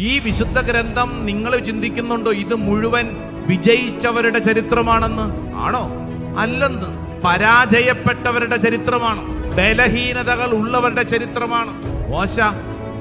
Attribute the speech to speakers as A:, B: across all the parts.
A: ഈ വിശുദ്ധ ഗ്രന്ഥം നിങ്ങൾ ചിന്തിക്കുന്നുണ്ടോ? ഇത് മുഴുവൻ വിജയിച്ചവരുടെ ചരിത്രമാണെന്ന്? ആണോ? അല്ലെന്ന്. പരാജയപ്പെട്ടവരുടെ ചരിത്രമാണ്. ബലഹീനതകൾ ഉള്ളവരുടെ ചരിത്രമാണ്. മോശ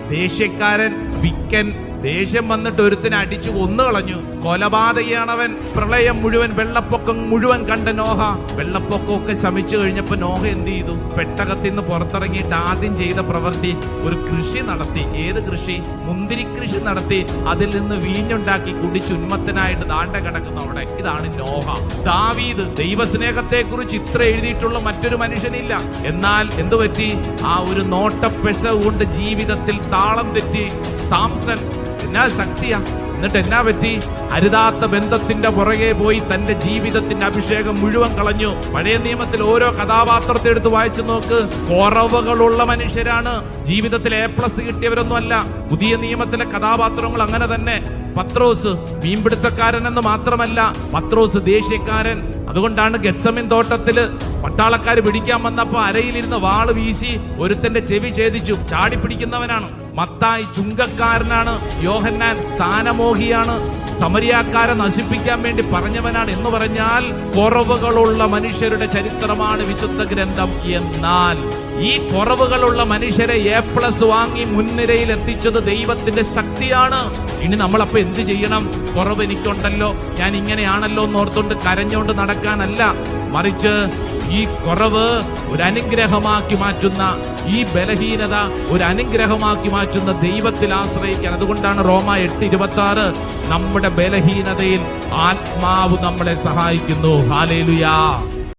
A: ദേഷ്യക്കാരൻ വിക്കൻ ദേഷ്യം വന്നിട്ട് ഒരുത്തിനെ അടിച്ചു കൊന്നു കളഞ്ഞു. കൊലപാതകയാണവൻ. പ്രളയം മുഴുവൻ വെള്ളപ്പൊക്കം മുഴുവൻ കണ്ട നോഹ. വെള്ളപ്പൊക്കമൊക്കെ ശമിച്ചു കഴിഞ്ഞപ്പോ നോഹ എന്ത് ചെയ്തു? പെട്ടകത്തിൽ നിന്ന് പുറത്തിറങ്ങിയിട്ട് ആദ്യം ചെയ്ത പ്രവൃത്തി ഒരു കൃഷി നടത്തി. ഏത് കൃഷി? മുന്തിരി കൃഷി നടത്തി. അതിൽ നിന്ന് വീഞ്ഞുണ്ടാക്കി കുടിച്ച് ഉന്മത്തനായിട്ട് ദാണ്ട കിടക്കുന്ന അവിടെ. ഇതാണ് നോഹ. ദാവീദ് ദൈവസ്നേഹത്തെ കുറിച്ച് ഇത്ര എഴുതിയിട്ടുള്ള മറ്റൊരു മനുഷ്യനില്ല. എന്നാൽ എന്തു പറ്റി? ആ ഒരു നോട്ടപ്പെശ കൊണ്ട് ജീവിതത്തിൽ താളം തെറ്റി. സാംസൺ എന്നാ ശക്തിയാ? എന്നിട്ട് എന്നാ പറ്റി? അരുതാത്ത ബന്ധത്തിന്റെ പുറകെ പോയി തന്റെ ജീവിതത്തിന്റെ അഭിഷേകം മുഴുവൻ കളഞ്ഞു. പഴയ നിയമത്തിൽ ഓരോ കഥാപാത്രത്തെ എടുത്ത് വായിച്ചു നോക്ക്. കുറവുകളുള്ള മനുഷ്യരാണ്. ജീവിതത്തിൽ എ പ്ലസ് കിട്ടിയവരൊന്നും അല്ല പുതിയ നിയമത്തിലെ കഥാപാത്രങ്ങൾ അങ്ങനെ തന്നെ. പത്രോസ് മീൻപിടുത്തക്കാരൻ എന്ന് മാത്രമല്ല പത്രോസ് ദേഷ്യക്കാരൻ. അതുകൊണ്ടാണ് ഗത്സമിൻ തോട്ടത്തിൽ പട്ടാളക്കാർ പിടിക്കാൻ വന്നപ്പോ അരയിലിരുന്ന് വാൾ വീശി ഒരുത്തന്റെ ചെവി ഛേദിച്ചു. ചാടി പിടിക്കുന്നവനാണ് മത്തായി ചുങ്കക്കാരനാണ് യോഹന്നാൻ സ്ഥാനമോഹിയാണ് സമരിയാക്കാരെ നശിപ്പിക്കാൻ വേണ്ടി പറഞ്ഞവനാണ് എന്ന് പറഞ്ഞാൽ കുറവുകളുള്ള മനുഷ്യരുടെ ചരിത്രമാണ് വിശുദ്ധ ഗ്രന്ഥം എന്നാൽ ഈ കുറവുകളുള്ള മനുഷ്യരെ എ പ്ലസ് വാങ്ങി മുൻനിരയിൽ എത്തിച്ചത് ദൈവത്തിന്റെ ശക്തിയാണ്. ഇനി നമ്മളപ്പോ എന്ത് ചെയ്യണം? കുറവ് എനിക്കുണ്ടല്ലോ ഞാൻ ഇങ്ങനെയാണല്ലോ എന്ന് ഓർത്തുകൊണ്ട് കരഞ്ഞോണ്ട് നടക്കാനല്ല. മറിച്ച് ഈ കുറവ് ഒരു അനുഗ്രഹമാക്കി മാറ്റുന്ന ഈ ബലഹീനത ഒരു അനുഗ്രഹമാക്കി മാറ്റുന്ന ദൈവത്തിൽ ആശ്രയിക്കാൻ. അതുകൊണ്ടാണ് റോമ എട്ട് ഇരുപത്തി ആറ് നമ്മുടെ ബലഹീനതയിൽ ആത്മാവ് നമ്മളെ സഹായിക്കുന്നു. ഹാലേലുയാ.